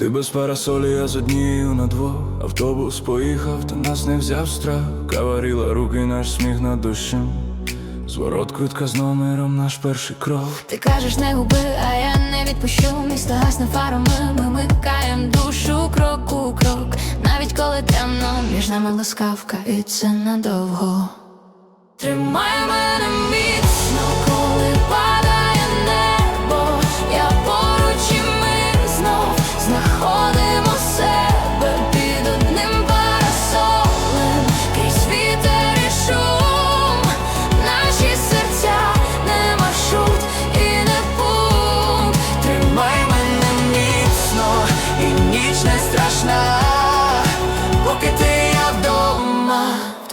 Ти без парасолі, я з однією на двох. Автобус поїхав, та нас не взяв страх. Каваріла руки, наш сміх над дощем Зворот квитка з номером, наш перший крок. Ти кажеш не губи, а я не відпущу. Місто гасне фарами, ми микаєм душу крок у крок. Навіть коли темно, між нами ласкавка, і це надовго. Тримай мене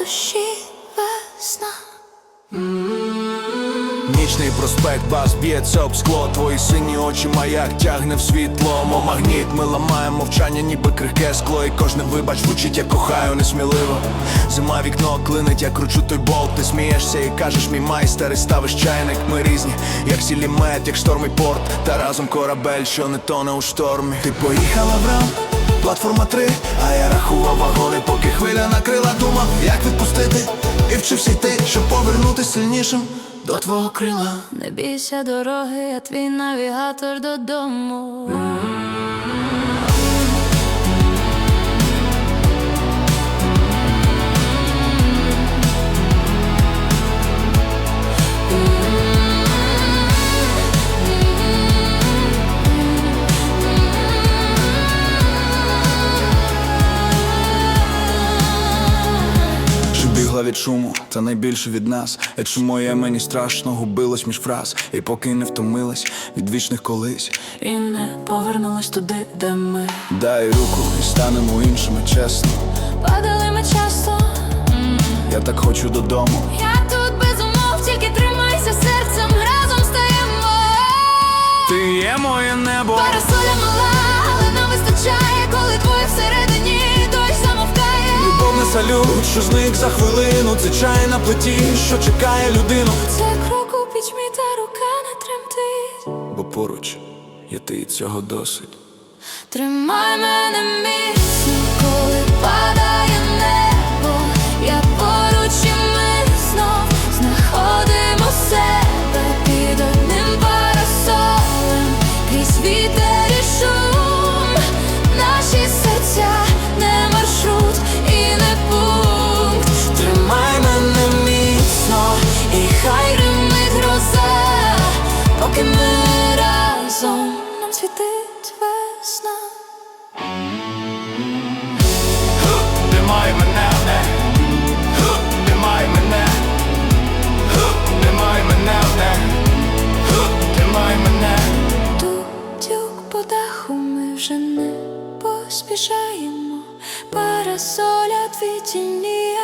душі весна. Нічний проспект, бас б'ється об скло. Твої сині очі, маяк тягне в світло. Мо магніт, ми ламаємо мовчання, ніби крихке скло. І кожне вибач звучить, я кохаю несміливо. Зима вікно клинить, я кручу той болт. Ти смієшся і кажеш, мій майстер, і ставиш чайник. Ми різні, як сілі мед, як шторм і порт. Та разом корабель, що не тоне у штормі. Ти поїхала в рам, платформа 3 А я рахував вагони, поки хвиля накрила Думав, як відпустити, і всі йти, щоб повернутися сильнішим до твого крила Не бійся дороги, я твій навігатор додому. Що від шуму, та найбільше від нас. Я чому я мені страшно губилась між фраз, і поки не втомилась від вічних колись. І не повернулась туди, де ми Дай руку і станемо іншими, чесно. падали ми часто. Я так хочу додому. Я тут без умов, тільки тримайся серцем, разом стаємо. Ти є моє небо. Парасоля мала, але нам вистачає, коли твоє всередині Любов салют, що зник за хвилину. Це чай на плиті, що чекає людину. Це крок у пітьмі, та рука не тремтить. Бо поруч є ти і цього досить. Тримай мене міцно, коли падає небо, я поруч і ми знов знаходимо себе під одним парасолем, крізь вітер світить весна. Тримай мене, не Тримай мене, не Тримай мене. Тюк по даху ми вже не поспішаємо. Парасоля твій тіні